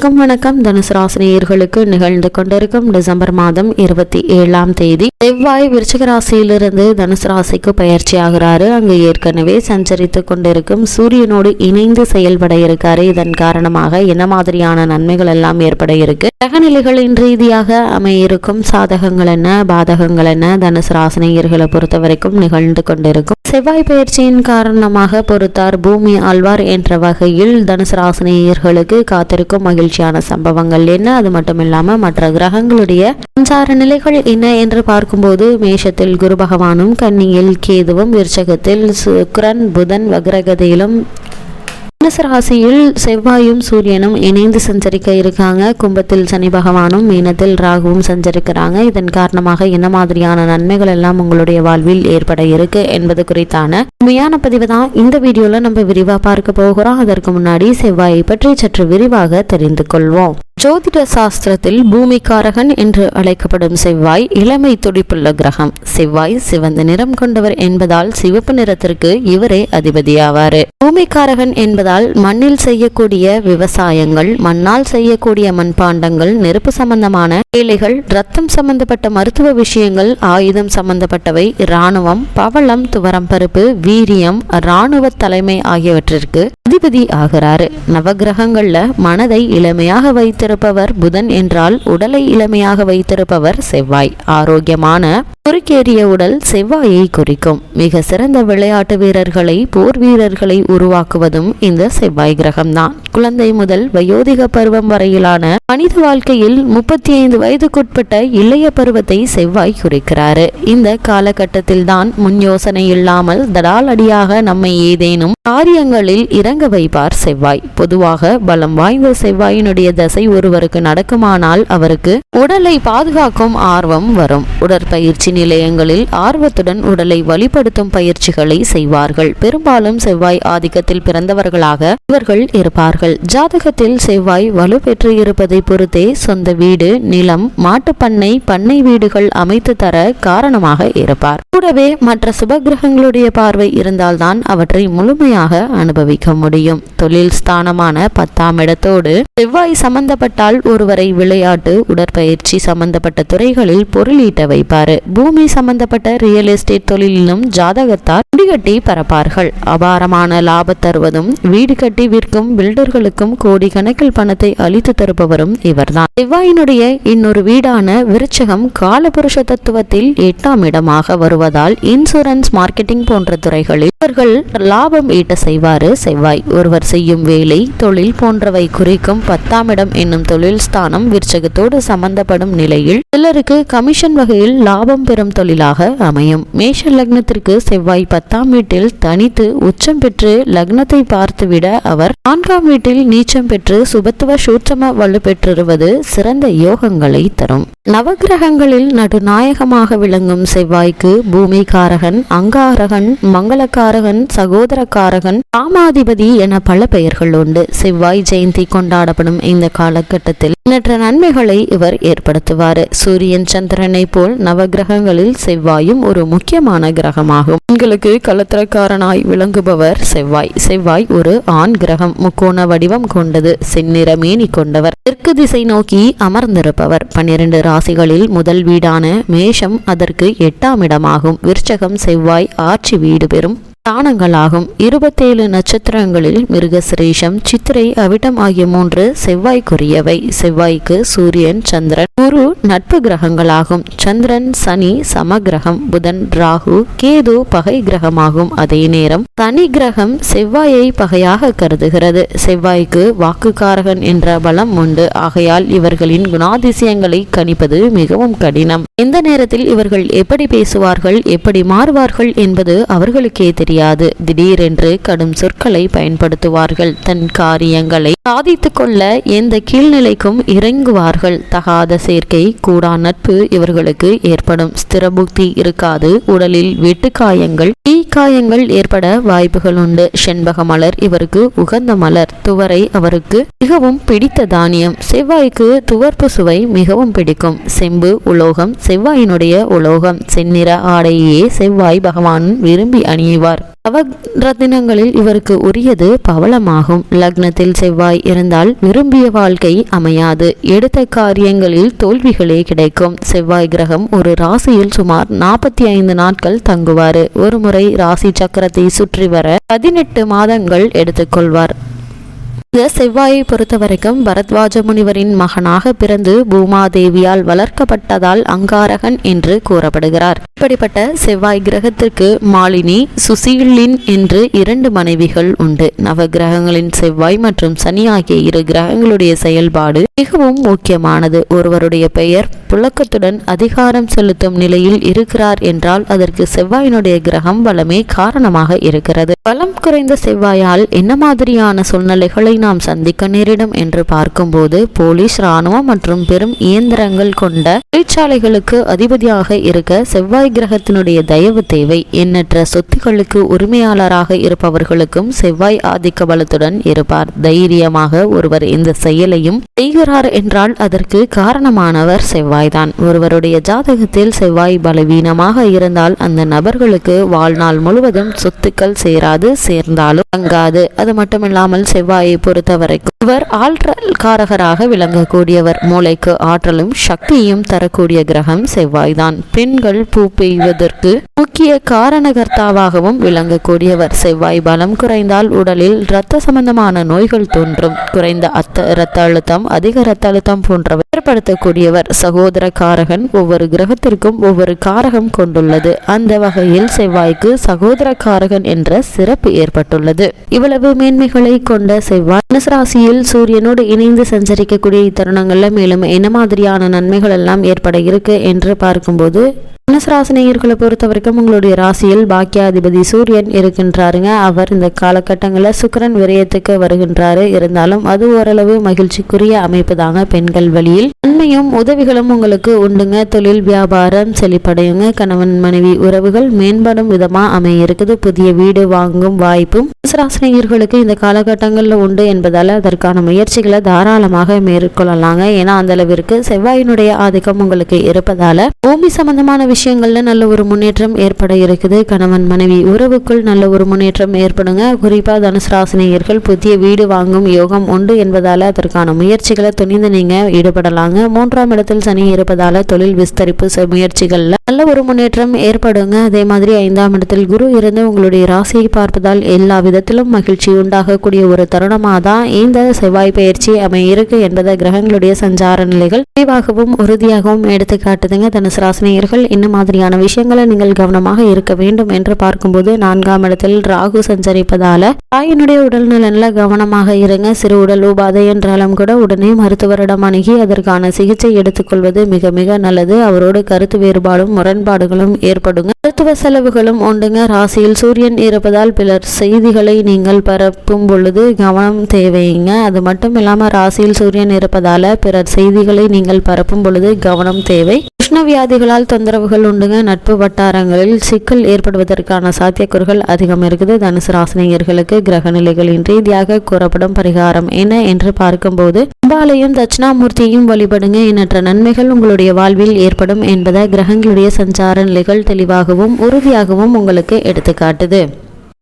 வணக்கம் வணக்கம். தனுசு ராசினியர்களுக்கு நிகழ்ந்து கொண்டிருக்கும் டிசம்பர் மாதம் இருபத்தி ஏழாம் தேதி. செவ்வாய் விருச்சிக ராசியிலிருந்து தனுசு ராசிக்கு பயிற்சி ஆகிறாரு. அங்கு ஏற்கனவே சஞ்சரித்து கொண்டிருக்கும் சூரியனோடு இணைந்து செயல்பட இருக்காரு. இதன் காரணமாக என்ன மாதிரியான நன்மைகள் எல்லாம் ஏற்பட இருக்கு? கிரகநிலைகளின் ரீதியாக அமையிருக்கும் சாதகங்கள் என்ன? பாதகங்கள் என்ன? தனுசு ராசினியர்களை பொறுத்த வரைக்கும் நிகழ்ந்து கொண்டிருக்கும். செவ்வாய் பயிற்சியின் காரணமாக பொறுத்தார் பூமி ஆழ்வார் என்ற வகையில் தனுசு ராசினியர்களுக்கு காத்திருக்கும் மகிழ்ச்சியான சம்பவங்கள் என்ன? அது மட்டும் இல்லாம மற்ற கிரகங்களுடைய சஞ்சார நிலைகள் என்ன என்று பார்க்கும்போது மேஷத்தில் குரு பகவானும் கன்னியில் கேதுவும் விருச்சகத்தில் சுக்ரன் புதன் வக்ரகதியிலும் தனுசு ராசியில் செவ்வாயும் சூரியனும் இணைந்து சஞ்சரிக்க இருக்காங்க. கும்பத்தில் சனி பகவானும் மீனத்தில் ராகுவும் சஞ்சரிக்கிறாங்க. இதன் காரணமாக என்ன மாதிரியான நன்மைகள் எல்லாம் உங்களுடைய வாழ்வில் ஏற்பட இருக்கு என்பது குறித்தான உண்மையான பதிவு தான் இந்த வீடியோல நம்ம விரிவா பார்க்க போகிறோம். அதற்கு முன்னாடி செவ்வாயை பற்றி சற்று விரிவாக தெரிந்து கொள்வோம். ஜோதிட சாஸ்திரத்தில் பூமிக்காரகன் என்று அழைக்கப்படும் செவ்வாய் இளமை துடிப்புள்ள கிரகம். செவ்வாய் சிவந்த நிறம் கொண்டவர் என்பதால் சிவப்பு நிறத்திற்கு இவரே அதிபதியாவார். பூமிக்காரகன் என்பதால் மண்ணில் செய்யக்கூடிய விவசாயங்கள் மண்ணால் செய்யக்கூடிய மண்பாண்டங்கள் நெருப்பு சம்பந்தமான வேலைகள் ரத்தம் சம்பந்தப்பட்ட மருத்துவ விஷயங்கள் ஆயுதம் சம்பந்தப்பட்டவை இராணுவம் பவளம் துவரம் பருப்பு வீரியம் இராணுவ தலைமை ஆகியவற்றிற்கு அதிபதி ஆகிறாரு. நவகிரகங்கள்ல மனதை இளமையாக வைத்திருப்பவர் புதன் என்றால் உடலை இளமையாக வைத்திருப்பவர் செவ்வாய். ஆரோக்கியமான குறுக்கேறிய உடல் செவ்வாயை குறிக்கும். மிக சிறந்த விளையாட்டு வீரர்களை போர் வீரர்களை உருவாக்குவதும் இந்த செவ்வாய் கிரகம்தான். குழந்தை முதல் வயோதிக பருவம் வரையிலான மனித வாழ்க்கையில் முப்பத்தி ஐந்து வயதுக்குட்பட்ட இளைய பருவத்தை செவ்வாய் குறிக்கிறாரு. இந்த காலகட்டத்தில் தான் முன் யோசனை இல்லாமல் தடாலடியாக நம்மை ஏதேனும் காரியங்களில் இறங்க வைப்பார் செவ்வாய். பொதுவாக பலம் வாய்ந்த செவ்வாயினுடைய தசை ஒருவருக்கு நடக்குமானால் அவருக்கு உடலை பாதுகாக்கும் ஆர்வம் வரும். உடற்பயிற்சி நிலையங்களில் ஆர்வத்துடன் உடலை வழிபடுத்தும் பயிற்சிகளை செய்வார்கள். பெரும்பாலும் செவ்வாய் ஆதிக்கத்தில் பிறந்தவர்களாக இவர்கள் இருப்பார்கள். ஜாதகத்தில் செவ்வாய் வலுப்பெற்று இருப்பதை பொறுத்தே சொந்த வீடு நிலம் மாட்டுப்பண்ணை பண்ணை வீடுகள் அமைத்து தர காரணமாக இருப்பார். கூடவே மற்ற சுபகிரகங்களுடைய பார்வை இருந்தால்தான் அவற்றை முழுமையாக அனுபவிக்க முடியும். தொழில் ஸ்தானமான பத்தாம் இடத்தோடு செவ்வாய் சம்பந்தப்பட்டால் ஒருவரை விளையாட்டு உடற்பயிற்சி சம்பந்தப்பட்ட துறைகளில் பொருளீட்ட வைப்பாரு. பூமி சம்பந்தப்பட்ட ரியல் எஸ்டேட் தொழிலிலும் ஜாதகத்தார் முடிகட்டி பரப்பார்கள். அபாரமான லாபம் தருவதும் வீடு கட்டி விற்கும் பில்டர்களுக்கும் கோடிக்கணக்கில் பணத்தை அளித்து தருபவரும் இவர்தான். செவ்வாயினுடைய இன்னொரு வீடான விருச்சகம் காலபுருஷ தத்துவத்தில் எட்டாம் இடமாக வருவதால் இன்சூரன்ஸ் மார்க்கெட்டிங் போன்ற துறைகளில் இவர்கள் லாபம் ஈட்ட செய்வாரு செவ்வாய். ஒருவர் செய்யும் வேலை தொழில் போன்றவை குறிக்கும் பத்தாம் இடம் என்னும் தொழில் ஸ்தானம் விருச்சகத்தோடு சம்பந்தப்படும் நிலையில் சிலருக்கு கமிஷன் வகையில் லாபம் பெறும் தொழிலாக அமையும். மேஷ லக்னத்திற்கு செவ்வாய் பத்தாம் வீட்டில் தனித்து உச்சம் பெற்று லக்னத்தை பார்த்துவிட அவர் நான்காம் வீட்டில் நீச்சம் பெற்று சுபத்துவ சூட்சம வலு பெற்றிருவது சிறந்த யோகங்களை தரும். நவகிரகங்களில் நடுநாயகமாக விளங்கும் செவ்வாய்க்கு பூமிகாரகன் அங்காரகன் மங்களக்காரகன் சகோதரக்காரகன் காமாதிபதி என பல பெயர்கள் உண்டு. செவ்வாய் ஜெயந்தி கொண்டாடப்படும் இந்த காலகட்டத்தில் எண்ணற்ற நன்மைகளை இவர் ஏற்படுத்துவார். சூரியன் சந்திரனை போல் நவகிரகங்களில் செவ்வாயும் ஒரு முக்கியமான கிரகமாகும். உங்களுக்கு கலத்திரக்காரனாய் விளங்குபவர் செவ்வாய். செவ்வாய் ஒரு ஆண் கிரகம் முக்கோண வடிவம் கொண்டது செந்நிற மேனி கொண்டவர் தெற்கு திசை நோக்கி அமர்ந்திருப்பவர். பன்னிரண்டு ராசிகளில் முதல் வீடான மேஷம் அதற்கு எட்டாம் இடமாகும். விருச்சகம் செவ்வாய் ஆட்சி வீடு பெறும் ஸ்தானங்களாகும். இருபத்தேழு நட்சத்திரங்களில் மிருகசிரேஷம் சித்திரை அவிட்டம் ஆகிய மூன்று செவ்வாய்க்குரியவை. செவ்வாய்க்கு சூரியன் சந்திரன் குரு நட்பு கிரகங்களாகும். சந்திரன் சனி சமகிரகம் புதன் ராகு கேது பகை கிரகமாகும். அதே நேரம் சனி கிரகம் செவ்வாயை பகையாக கருதுகிறது. செவ்வாய்க்கு வாக்குக்காரகன் என்ற பலம் உண்டு. ஆகையால் இவர்களின் குணாதிசயங்களை கணிப்பது மிகவும் கடினம். எந்த நேரத்தில் இவர்கள் எப்படி பேசுவார்கள் எப்படி மாறுவார்கள் என்பது அவர்களுக்கே தெரியும் முடியாது. திடீரென்று கடும் சொற்களை பயன்படுத்துவார்கள். தன் காரியங்களை சாதித்து கொள்ள எந்த கீழ்நிலைக்கும் இறங்குவார்கள். தகாத சேர்க்கை கூடா நட்பு இவர்களுக்கு ஏற்படும். ஸ்திரபுக்தி இருக்காது. உடலில் வெட்டுக்காயங்கள் தீ காயங்கள் ஏற்பட வாய்ப்புகள் உண்டு செண்பக மலர் இவருக்கு உகந்த மலர். துவரை அவருக்கு மிகவும் பிடித்த தானியம். செவ்வாய்க்கு துவர்ப்பு சுவை மிகவும் பிடிக்கும். செம்பு உலோகம் செவ்வாயினுடைய உலோகம். செந்நிற ஆடையே செவ்வாய் பகவான் விரும்பி அணியுவார் பெறுவார் நவரத்தினங்களில் இவருக்கு உரியது பவளமாகும். லக்னத்தில் செவ்வாய் இருந்தால் விரும்பிய வாழ்க்கை அமையாது. எடுத்த காரியங்களில் தோல்விகளே கிடைக்கும். செவ்வாய் கிரகம் ஒரு ராசியில் சுமார் நாற்பத்தி ஐந்து நாட்கள் தங்குவாரு. ஒருமுறை ராசி சக்கரத்தை சுற்றி வர பதினெட்டு மாதங்கள் எடுத்துக்கொள்வார். செவ்வாயை பொறுத்த வரைக்கும் பரத்வாஜ முனிவரின் மகனாக பிறந்து பூமாதேவியால் வளர்க்கப்பட்டதால் அங்காரகன் என்று கூறப்படுகிறார். இப்படிப்பட்ட செவ்வாய் கிரகத்திற்கு மாலினி சுசீலின் என்று இரண்டு மனைவிகள் உண்டு. நவ கிரகங்களின் செவ்வாய் மற்றும் சனி ஆகிய இரு கிரகங்களுடைய செயல்பாடு மிகவும் முக்கியமானது. ஒருவருடைய பெயர் புழக்கத்துடன் அதிகாரம் செலுத்தும் நிலையில் இருக்கிறார் என்றால் அதற்கு செவ்வாயினுடைய கிரகம் வளமே காரணமாக இருக்கிறது. பலம் குறைந்த செவ்வாயால் என்ன மாதிரியான சூழ்நிலைகளை நாம் சந்திக்க நேரிடும் என்று பார்க்கும்போது போலீஸ் ராணுவம் மற்றும் பெரும் இயந்திரங்கள் கொண்ட தொழிற்சாலைகளுக்கு அதிபதியாக இருக்க செவ்வாய் கிரகத்தினுடைய தயவு தேவை. எண்ணற்ற சொத்துக்களுக்கு உரிமையாளராக இருப்பவர்களுக்கும் செவ்வாய் ஆதிக்க பலத்துடன் இருப்பார். தைரியமாக ஒருவர் இந்த செயலையும் செய்கிறார் என்றால் அதற்கு காரணமானவர் செவ்வாய்தான். ஒருவருடைய ஜாதகத்தில் செவ்வாய் பலவீனமாக இருந்தால் அந்த நபர்களுக்கு வாழ்நாள் முழுவதும் சொத்துக்கள் சேராது சேர்ந்தாலும் தங்காது. அது மட்டுமில்லாமல் செவ்வாயை பொறுத்தவரைக்கும் இவர் ஆற்றல் காரகராக விளங்கக்கூடியவர். மூளைக்கு ஆற்றலும் சக்தியும் தரக்கூடிய கிரகம் செவ்வாய்தான். பெண்கள் பூ பெய்வதற்கு முக்கிய காரணகர்த்தாவாகவும் விளங்கக்கூடியவர். செவ்வாய் பலம் குறைந்தால் உடலில் இரத்த சம்பந்தமான நோய்கள் தோன்றும். குறைந்த அத்த இரத்த அழுத்தம் அதிக இரத்த அழுத்தம் போன்றவை ஏற்படுத்தக்கூடியவர். சகோதர காரகன் ஒவ்வொரு கிரகத்திற்கும் ஒவ்வொரு காரகம் கொண்டுள்ளது. அந்த வகையில் செவ்வாய்க்கு சகோதர காரகன் என்ற சிறப்பு ஏற்பட்டுள்ளது. இவ்வளவு மேன்மைகளை கொண்ட செவ்வாய் ராசியில் சூரியனோடு இணைந்து சஞ்சரிக்கக்கூடிய இத்தருணங்களில் மேலும் என்ன மாதிரியான நன்மைகள் எல்லாம் ஏற்பட இருக்கு என்று பார்க்கும்போது தனுசராசினியர்களை பொறுத்த வரைக்கும் உங்களுடைய ராசியில் பாக்கியாதிபதி சூரியன் இருக்கின்றாருங்க. அவர் இந்த காலகட்டங்களில் சுக்கரன் விரயத்துக்கு வருகின்றாரு. இருந்தாலும் அது ஓரளவு மகிழ்ச்சிக்குரிய அமைப்பு தாங்க பெண்கள் வழியில் நன்மையும் உதவிகளும் உங்களுக்கு உண்டுங்க. தொழில் வியாபாரம் செழிப்படையுங்க. கணவன் மனைவி உறவுகள் மேம்படும் விதமா அமைய இருக்குது புதிய வீடு வாங்கும் வாய்ப்பும் தனுசராசினியர்களுக்கு இந்த காலகட்டங்களில் உண்டு என்பதால் அதற்கான முயற்சிகளை தாராளமாக மேற்கொள்ளலாங்க. ஏன்னா அந்தளவிற்கு செவ்வாயினுடைய ஆதிக்கம் உங்களுக்கு இருப்பதால பூமி சம்பந்தமான விஷயங்கள்ல நல்ல ஒரு முன்னேற்றம் ஏற்பட இருக்குது. கணவன் மனைவி உறவுக்குள் நல்ல ஒரு முன்னேற்றம் ஏற்படுங்க. குறிப்பாக தனுசு ராசினியர்கள் புதிய வீடு வாங்கும் யோகம் உண்டு என்பதால அதற்கான முயற்சிகளை துணிந்து நீங்கள் ஈடுபடலாங்க. மூன்றாம் இடத்தில் சனி இருப்பதால தொழில் விஸ்தரிப்பு முயற்சிகள்ல நல்ல ஒரு முன்னேற்றம் ஏற்படுங்க. அதே மாதிரி ஐந்தாம் இடத்தில் குரு இருந்து உங்களுடைய ராசியை பார்ப்பதால் எல்லா விதத்திலும் மகிழ்ச்சி உண்டாகக்கூடிய ஒரு தருணமாக தான் இந்த செவ்வாய் பயிற்சி அமையிருக்கு என்பதை கிரகங்களுடைய சஞ்சார நிலைகள் தெளிவாகவும் உறுதியாகவும் எடுத்து காட்டுதுங்க தனுசு ராசினியர்கள் இன்னும் மாதிரியான விஷயங்களை நீங்கள் கவனமாக இருக்க வேண்டும் என்று பார்க்கும்போது நான்காம் இடத்தில் ராகு சஞ்சரிப்பதால தாயினுடைய உடல் நலன்ல கவனமாக இருங்க. சிறு உடல் உபாதை என்றாலும் கூட உடனே மருத்துவரிடம் அணுகி அதற்கான சிகிச்சை எடுத்துக்கொள்வது மிக மிக நல்லது. அவரோடு கருத்து வேறுபாடும் முரண்பாடுகளும் ஏற்படுங்க. மருத்துவ செலவுகளும் உண்டுங்க. ராசியில் சூரியன் இருப்பதால் பிறர் செய்திகளை நீங்கள் பரப்பும் பொழுது கவனம் தேவைங்க. அது மட்டும் இல்லாமல் ராசியில் சூரியன் இருப்பதால் பிறர் செய்திகளை நீங்கள் பரப்பும் பொழுது கவனம் தேவை. உஷ்ணவியாதிகளால் தொந்தரவுகள் உண்டுங்க. நட்பு வட்டாரங்களில் சிக்கல் ஏற்படுவதற்கான சாத்தியக்கூறுகள் அதிகம் இருக்குது. தனுசு ராசினியர்களுக்கு கிரக நிலைகளின் ரீதியாக கூறப்படும் பரிகாரம் என்ன என்று பார்க்கும்போது அம்பாலையும் தட்சிணாமூர்த்தியையும் வழிபடுங்க. எண்ணற்ற நன்மைகள் உங்களுடைய வாழ்வில் ஏற்படும் என்பதை கிரகங்களுடைய சஞ்சார நிலைகள் தெளிவாகவும் உறுதியாகவும் உங்களுக்கு எடுத்துக்காட்டுது.